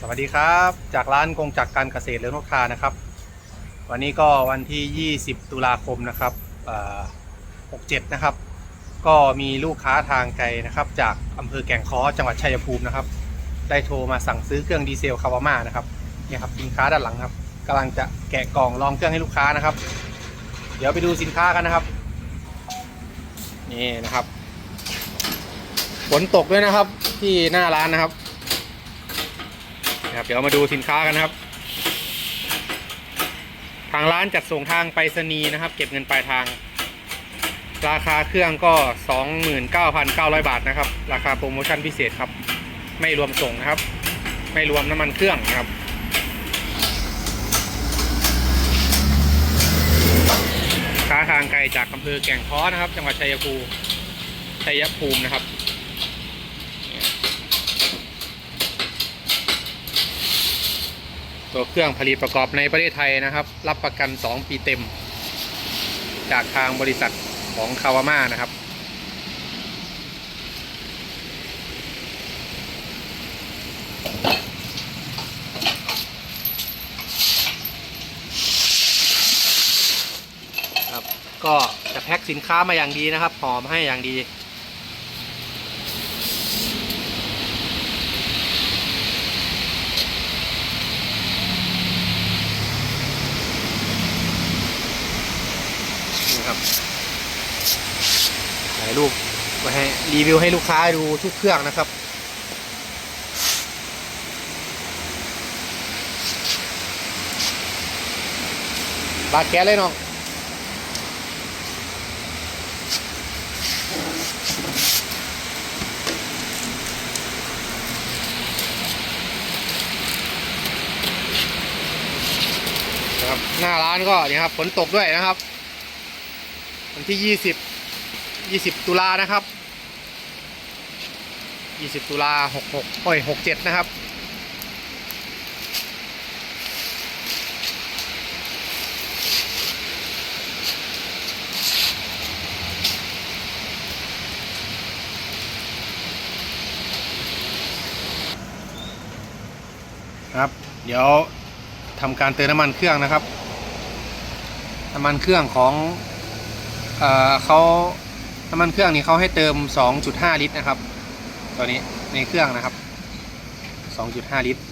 สวัสดีครับ จากร้านกงจักรการเกษตรเรือนนกทานะครับ วันนี้ก็วันที่ 20 ตุลาคมนะครับ67 นะครับ ก็มีลูกค้าทางไกลนะครับ จากอำเภอแก่งค้อจังหวัดชัยภูมินะครับ ได้โทรมาสั่งซื้อเครื่องดีเซลคาวาม่านะครับเนี่ยครับสินค้าด้านหลังครับกำลังจะแกะกล่องลองเครื่องให้ลูกค้านะครับ เดี๋ยวไปดูสินค้ากันนะครับนี่นะครับฝนตกด้วยนะครับที่หน้าร้านนะครับ นะครับเดี๋ยวมาดูสินค้ากันนะครับ ทางร้านจัดส่งทางไปรษณีย์นะครับ เก็บเงินปลายทาง ราคาเครื่องก็ 29,900 บาทนะครับ ราคาโปรโมชั่นพิเศษครับ ไม่รวมส่งนะครับ ไม่รวมน้ำมันเครื่องนะครับค้าทางไกลจากอำเภอแก่งค้อนะครับ จังหวัดชัยภูมิชัยภูมินะครับ ตัวเครื่องผลิตประกอบในประเทศไทยนะครับ รับประกัน 2 ปีเต็ม จากทางบริษัทของคาวาม่านะครับ ครับ ก็จะแพ็คสินค้ามาอย่างดีนะครับหอมให้อย่างดี นี่ครับถ่ายรูปไว้ให้ รีวิวให้ลูกค้าดูทุกเครื่องนะครับ บาดแก๊สเลยน้องครับหน้าร้านก็นี่ครับฝนตกด้วยนะครับ วันที่ยี่สิบยี่สิบตุลานะครับ ยี่สิบตุลาหกหกโอ้ยหกเจ็ดนะครับ ครับ เดี๋ยวทำการเติมน้ำมันเครื่องนะครับ น้ำมันเครื่องของเอ่อเขาน้ำมันเครื่องนี้เขาให้เติม 2.5 ลิตรนะครับ ตัวนี้ในเครื่องนะครับ 2.5 ลิตร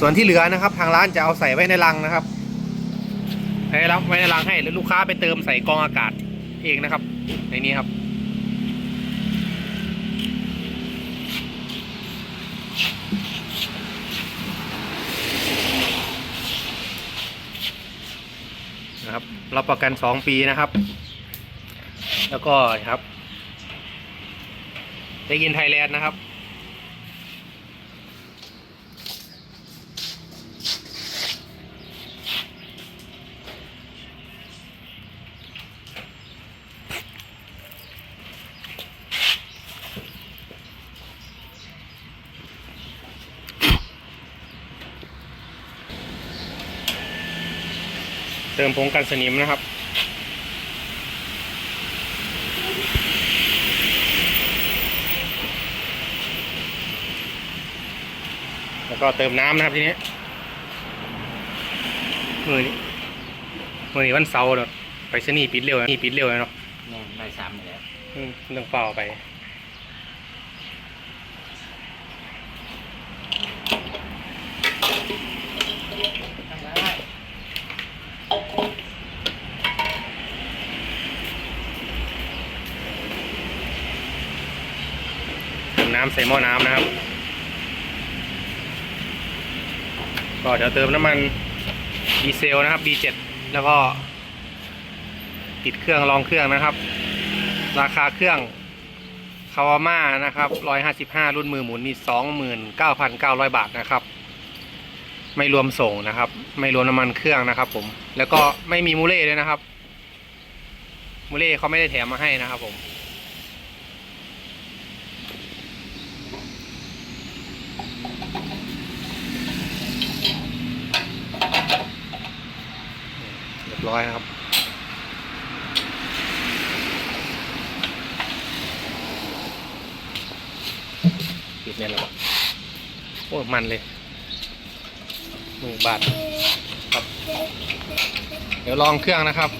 ส่วนที่เหลือนะครับ ทางร้านจะเอาใส่ไว้ในรังนะครับให้รับไว้ในรังให้แล้วลูกค้าไปเติมใส่กองอากาศเองนะครับ ในนี้ครับ นะครับรับประกัน2ปีนะครับ แล้วก็ครับได้กินไทยแลนด์นะครับ เติมผงกันสนิมนะครับ แล้วก็เติมน้ำนะครับทีนี้มือนี้มือนี้วันเสาร์เนาะไปชนีย์ปิดเร็วนะนี่ปิดเร็วเลยเนาะเนี่ยใบสามแล้วอืมเรื่องเปล่าไป น้ำใส่หม้อน้ำนะครับ ก็เดี๋ยวเติมน้ำมันดีเซลนะครับ B7 แล้วก็ติดเครื่องรองเครื่องนะครับ ราคาเครื่องคาวาม่านะครับ 155 รุ่นมือหมุนนี่29,900 บาทนะครับ ไม่รวมส่งนะครับ ไม่รวมน้ำมันเครื่องนะครับ ผม แล้วก็ไม่มีมูเล่ด้วยนะครับ มูเล่เขาไม่ได้แถมมาให้นะครับผม ร้อยครับปิดแน่นแล้วโอ้มันเลยหนึ่งบาทครับ เดี๋ยวลองเครื่องนะครับ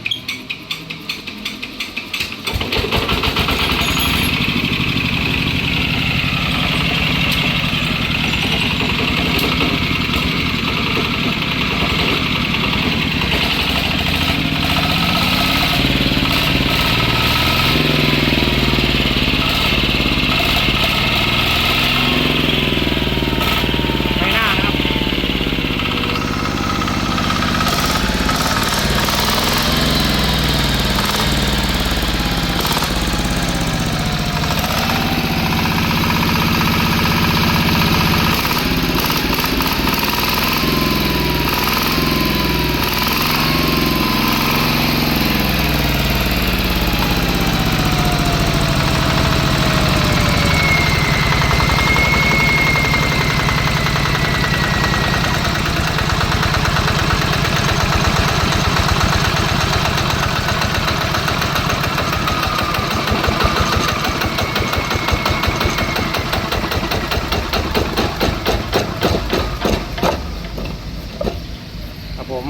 ผม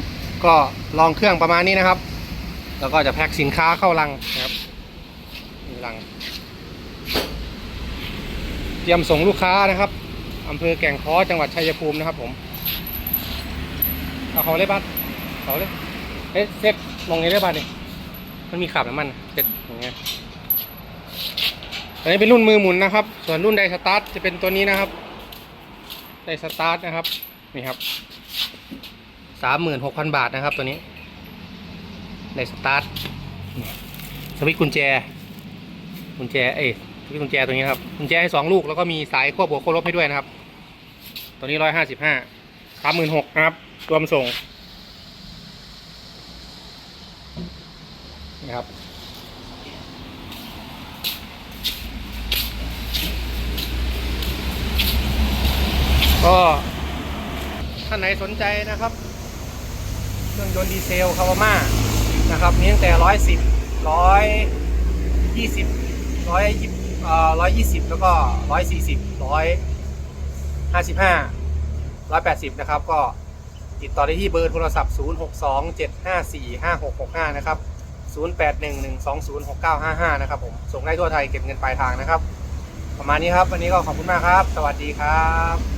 ก็ลองเครื่องประมาณนี้นะครับ แล้วก็จะแพ็คสินค้าเข้าลังนะครับมีลัง เตรียมส่งลูกค้านะครับอำเภอแก่งค้อจังหวัดชัยภูมินะครับ ผมเอาเขาเลยบ้านเขาเลยเอ๊ะเซ็ตลงนี้ได้บ้านเนี่ยมันมีขับน้ำมันเซ็ตอย่างเงี้ยอันนี้เป็นรุ่นมือหมุนนะครับ ส่วนรุ่นไดสตาร์ทจะเป็นตัวนี้นะครับไดสตาร์ทนะครับนี่ครับ สามหมื่นหกพันบาทนะครับตัวนี้ในสตาร์ทสวิตช์กุญแจ กุญแจเอ้สวิตช์กุญแจตัวนี้ครับกุญแจให้สองลูกแล้วก็มีสายควบวกควบลบให้ด้วยนะครับ ตัวนี้ร้อยห้าสิบห้าสามหมื่นหกครับรวมส่งนะครับก็ท่านไหนสนใจนะครับ เครื่องยนต์ดีเซลคาวาม่านะครับมีตั้งแต่ร้อยสิบร้อยยี่สิบร้อยยี่เอ่อร้อยยี่สิบแล้วก็ร้อยสี่สิบร้อยห้าสิบห้าร้อยแปดสิบนะครับ ก็ติดต่อได้ที่เบอร์โทรศัพท์0 6 2 7 5 4 5 6 6 5นะครับ0 8 1 1 2 0 6 9 5 5นะครับผม ส่งได้ทั่วไทยเก็บเงินปลายทางนะครับ ประมาณนี้ครับ วันนี้ก็ขอบคุณมากครับ สวัสดีครับ